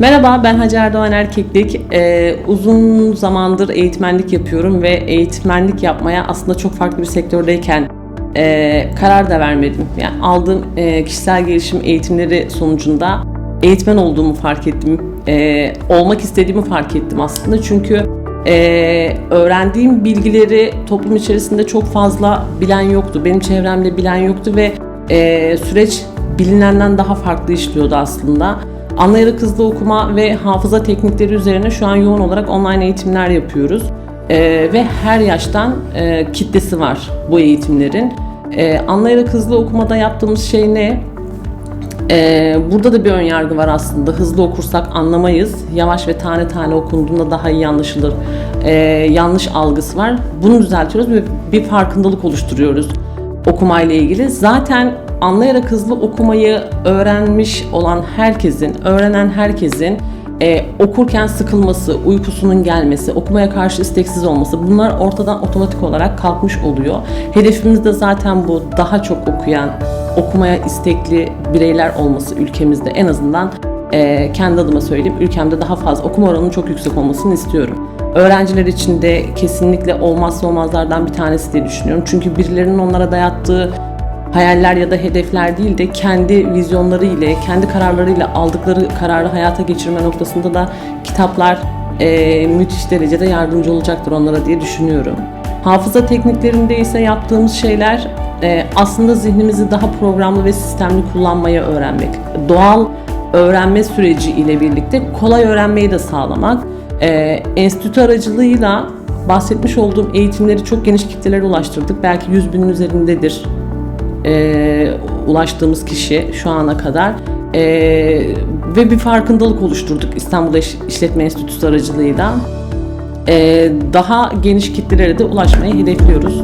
Merhaba, ben Hacer Doğan Erkeklik. Ee, uzun zamandır eğitmenlik yapıyorum ve eğitmenlik yapmaya aslında çok farklı bir sektördeyken e, karar da vermedim. Yani aldığım e, kişisel gelişim eğitimleri sonucunda eğitmen olduğumu fark ettim. E, olmak istediğimi fark ettim aslında. Çünkü e, öğrendiğim bilgileri toplum içerisinde çok fazla bilen yoktu. Benim çevremde bilen yoktu ve e, süreç bilinenden daha farklı işliyordu aslında. Anlayarak hızlı okuma ve hafıza teknikleri üzerine şu an yoğun olarak online eğitimler yapıyoruz. Ee, ve her yaştan e, kitlesi var bu eğitimlerin. Ee, anlayarak hızlı okumada yaptığımız şey ne? Ee, burada da bir ön yargı var aslında. Hızlı okursak anlamayız. Yavaş ve tane tane okunduğunda daha iyi anlaşılır. Ee, yanlış algısı var. Bunu düzeltiyoruz ve bir farkındalık oluşturuyoruz okumayla ilgili. Zaten anlayarak hızlı okumayı öğrenmiş olan herkesin, öğrenen herkesin e, okurken sıkılması, uykusunun gelmesi, okumaya karşı isteksiz olması bunlar ortadan otomatik olarak kalkmış oluyor. Hedefimiz de zaten bu. Daha çok okuyan, okumaya istekli bireyler olması ülkemizde en azından e, kendi adıma söyleyeyim ülkemde daha fazla okuma oranının çok yüksek olmasını istiyorum. Öğrenciler için de kesinlikle olmazsa olmazlardan bir tanesi diye düşünüyorum. Çünkü birilerinin onlara dayattığı hayaller ya da hedefler değil de kendi vizyonları ile, kendi kararlarıyla aldıkları kararı hayata geçirme noktasında da kitaplar e, müthiş derecede yardımcı olacaktır onlara diye düşünüyorum. Hafıza tekniklerinde ise yaptığımız şeyler e, aslında zihnimizi daha programlı ve sistemli kullanmayı öğrenmek. Doğal öğrenme süreci ile birlikte kolay öğrenmeyi de sağlamak. E, enstitü aracılığıyla bahsetmiş olduğum eğitimleri çok geniş kitlelere ulaştırdık. Belki 100 binin üzerindedir e, ulaştığımız kişi şu ana kadar E, ve bir farkındalık oluşturduk İstanbul İş- İşletme Enstitüsü aracılığıyla. E, daha geniş kitlelere de ulaşmayı hedefliyoruz.